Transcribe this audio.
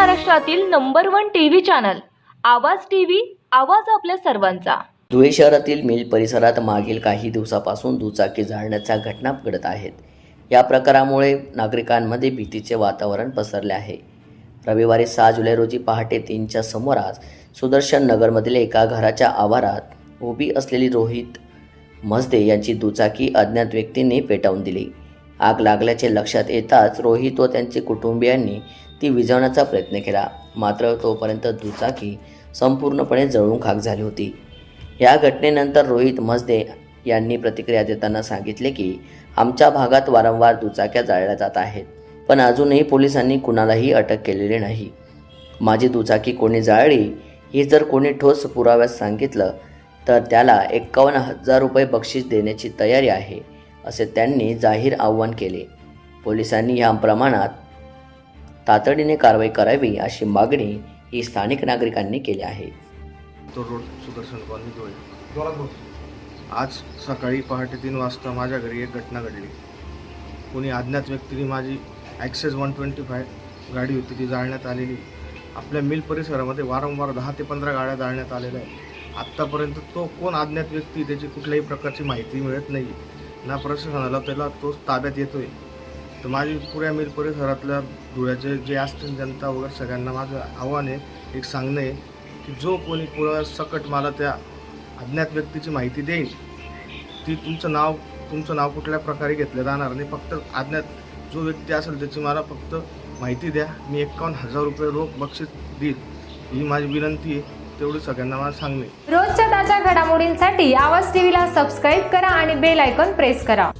महाराष्ट्रातील number one TV channel Awaaz TV आवाज आपल्या सर्वांचा. धुळे शहरातील मिल परिसरात मागील काही दिवसापासून दुचाकी जाळण्याच्या घटना घडत आहेत. या प्रकारामुळे नागरिकांमध्ये भीतीचे वातावरण पसरले आहे. रविवारी सहा जुलै रोजी पहाटे तीनच्या सुमारास सुदर्शन नगरमधील एका घराच्या आवारात उभी असलेली रोहित मजदे यांची दुचाकी अज्ञात व्यक्तींनी पेटवून दिली. आग लागल्याचे लक्षात येताच रोहित व त्यांचे कुटुंबियांनी ती विझवण्याचा प्रयत्न केला. मात्र तोपर्यंत दुचाकी संपूर्णपणे जळून खाक झाली होती. या घटनेनंतर रोहित मजदे यांनी प्रतिक्रिया देताना सांगितले की आमच्या भागात वारंवार दुचाक्या जाळल्या जात आहेत पण अजूनही पोलिसांनी कुणालाही अटक केलेली नाही. माझी दुचाकी कोणी जाळली ही जर कोणी ठोस पुराव्यास सांगितलं तर त्याला एक्कावन्न हजार रुपये बक्षीस देण्याची तयारी आहे असे त्यांनी जाहीर आव्हान केले. पोलिसांनी या प्रमाणात तातडीने कारवाई करावी अशी मागणी ही स्थानिक नागरिकांनी केली आहे. तो रोड सुदर्शन कॉलनी धुळे आज सकाळी पहाटे तीन वाजता माझ्या घरी एक घटना घडली. कोणी अज्ञात व्यक्तीने माझी ॲक्सेस वन ट्वेंटी फाय गाडी होती ती जाळण्यात आलेली. आपल्या मिल परिसरामध्ये वारंवार दहा ते पंधरा गाड्या जाळण्यात आलेल्या आहेत. आत्तापर्यंत तो कोण अज्ञात व्यक्ती त्याची कुठल्याही प्रकारची माहिती मिळत नाही. ना प्रशासनाला त्याला तो ताब्यात येतोय. तर माझी पुऱ्या मिर परिसरातल्या धुळ्याचे जे असतील जनता वगैरे सगळ्यांना माझं आव्हान आहे एक सांगणं आहे की जो कोणी पुरा सकट मला त्या अज्ञात व्यक्तीची माहिती देईल ती तुमचं नाव तुमचं नाव कुठल्या प्रकारे घेतलं जाणार नाही. फक्त अज्ञात जो व्यक्ती असेल त्याची मला फक्त माहिती द्या. मी एकावन्न हजार रुपये रोख बक्षीस देईल ही माझी विनंती आहे. तेवढी सगळ्यांना मला सांगणे. रोजच्या ताज्या घडामोडींसाठी आवाज टीव्हीला सबस्क्राईब करा आणि बेल आयकॉन प्रेस करा.